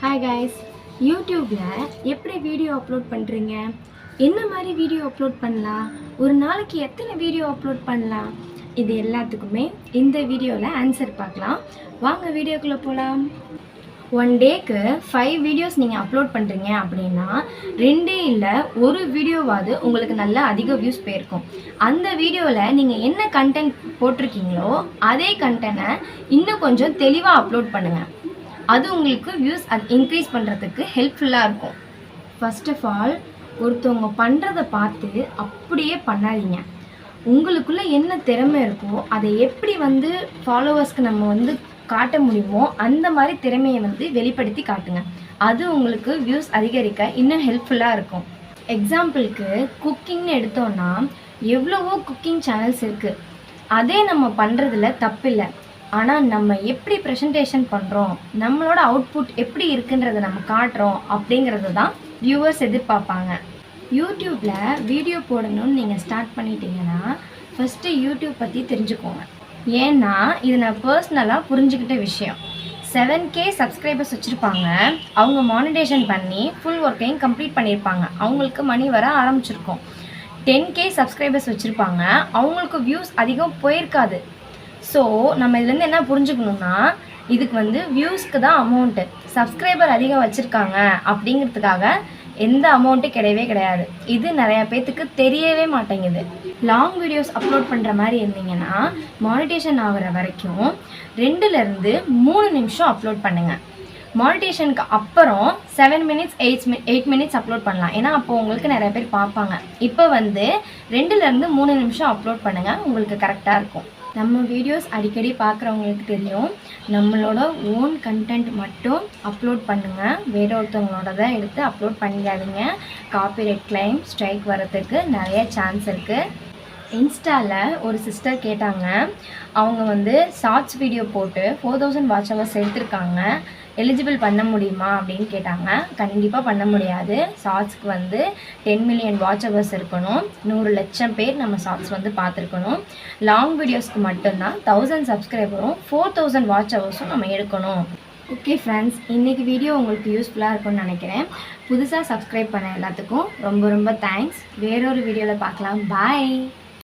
Hi guys யூடியூப்பில் எப்படி video upload பண்ணுறீங்க என்ன மாதிரி வீடியோ அப்லோட் பண்ணலாம்? ஒரு நாளைக்கு எத்தனை வீடியோ அப்லோட் பண்ணலாம்? இது எல்லாத்துக்குமே இந்த வீடியோவில் ஆன்சர் பார்க்கலாம். வாங்க வீடியோக்குள்ளே போகலாம் ஒன் டேக்கு ஃபைவ் வீடியோஸ் நீங்கள் அப்லோட் பண்ணுறீங்க அப்படின்னா ரெண்டே இல்லை ஒரு வீடியோவாவது உங்களுக்கு நல்ல அதிக வியூஸ் போயிருக்கும். அந்த வீடியோவில் நீங்கள் என்ன கண்டென்ட் போட்டிருக்கீங்களோ அதே கண்டென்ட்டை இன்னும் கொஞ்சம் தெளிவாக அப்லோட் பண்ணுங்கள் அது உங்களுக்கு வியூஸ் அது இன்க்ரீஸ் பண்ணுறதுக்கு ஹெல்ப்ஃபுல்லாக இருக்கும். ஃபர்ஸ்ட் ஆஃப் ஆல் ஒருத்தவங்க பண்ணுறத பார்த்து அப்படியே பண்ணாதீங்க. உங்களுக்குள்ளே என்ன திறமை இருக்கோ அதை எப்படி வந்து ஃபாலோவர்ஸ்க்கு நம்ம வந்து காட்ட முடியுமோ அந்த மாதிரி திறமையை வந்து வெளிப்படுத்தி காட்டுங்க. அது உங்களுக்கு வியூஸ் அதிகரிக்க இன்னும் ஹெல்ப்ஃபுல்லாக இருக்கும். எக்ஸாம்பிளுக்கு குக்கிங்னு எடுத்தோன்னா எவ்வளவோ குக்கிங் சேனல்ஸ் இருக்குது அதே நம்ம பண்ணுறதுல தப்பில்லை. ஆனால் நம்ம எப்படி ப்ரெசன்டேஷன் பண்ணுறோம் நம்மளோட அவுட்புட் எப்படி இருக்குன்றதை நம்ம காட்டுறோம் அப்படிங்கிறது தான் வியூவர்ஸ் எதிர்பார்ப்பாங்க. யூடியூப்பில் வீடியோ போடணும்னு நீங்கள் ஸ்டார்ட் பண்ணிட்டீங்கன்னா ஃபஸ்ட்டு யூடியூப் பற்றி தெரிஞ்சுக்கோங்க. ஏன்னா இது நான் பர்சனலாக புரிஞ்சுக்கிட்ட விஷயம். செவன் கே சப்ஸ்கிரைபர்ஸ் வச்சுருப்பாங்க. அவங்க மானிடேஷன் பண்ணி ஃபுல் ஒர்க்கையும் கம்ப்ளீட் பண்ணியிருப்பாங்க. அவங்களுக்கு மணி வர ஆரம்பிச்சிருக்கும். டென் கே சப்ஸ்கிரைபர்ஸ் வச்சுருப்பாங்க. அவங்களுக்கு வியூஸ் அதிகம் போயிருக்காது. ஸோ நம்ம இதுலேருந்து என்ன புரிஞ்சுக்கணும்னா இதுக்கு வந்து வியூஸ்க்கு தான் அமௌண்ட்டு சப்ஸ்கிரைபர் அதிகம் வச்சுருக்காங்க அப்படிங்கிறதுக்காக எந்த அமௌண்ட்டும் கிடையவே கிடையாது. இது நிறையா பேர்த்துக்கு தெரியவே மாட்டேங்குது. லாங் வீடியோஸ் அப்லோட் பண்ணுற மாதிரி இருந்தீங்கன்னா மானிட்டேஷன் ஆகுற வரைக்கும் ரெண்டுலேருந்து மூணு நிமிஷம் அப்லோட் பண்ணுங்கள் மானிட்டேஷனுக்கு அப்புறம் seven minutes eight eight minutes upload பண்ணலாம். ஏன்னா அப்போ உங்களுக்கு நிறைய பேர் பார்ப்பாங்க. இப்போ வந்து ரெண்டுலேருந்து மூணு நிமிஷம் அப்லோட் பண்ணுங்கள் உங்களுக்கு கரெக்டாக இருக்கும். நம்ம வீடியோஸ் அடிக்கடி பார்க்குறவங்களுக்கு தெரியும். நம்மளோட ஓன் கண்டென்ட் மட்டும் அப்லோட் பண்ணுங்கள் வேற ஒருத்தவங்களோட தான் எடுத்து அப்லோட் பண்ணிடாதீங்க. காப்பிரைட் கிளைம் ஸ்ட்ரைக் வரத்துக்கு நிறைய சான்ஸ் இருக்குது இன்ஸ்டாவில் ஒரு சிஸ்டர் கேட்டாங்க. அவங்க வந்து ஷார்ட்ஸ் வீடியோ போட்டு ஃபோர் தௌசண்ட் வாட்ச் ஹவர்ஸ் எடுத்திருக்காங்க. எலிஜிபிள் பண்ண முடியுமா அப்படின்னு கேட்டாங்க. கண்டிப்பாக பண்ண முடியாது. ஷார்ட்ஸ்க்கு வந்து டென் மில்லியன் வாட்ச் ஹவர்ஸ் இருக்கணும். நூறு லட்சம் பேர் நம்ம ஷார்ட்ஸ் வந்து பார்த்துருக்கணும். லாங் வீடியோஸ்க்கு மட்டும்தான் தௌசண்ட் சப்ஸ்கிரைபரும் ஃபோர் தௌசண்ட் வாட்ச் ஹவர்ஸும் நம்ம எடுக்கணும். ஓகே ஃப்ரெண்ட்ஸ் இன்றைக்கி வீடியோ உங்களுக்கு யூஸ்ஃபுல்லாக இருக்கும்னு நினைக்கிறேன். புதுசாக சப்ஸ்கிரைப் பண்ண எல்லாத்துக்கும் ரொம்ப ரொம்ப தேங்க்ஸ் வேறொரு வீடியோவில் பார்க்கலாம். பாய்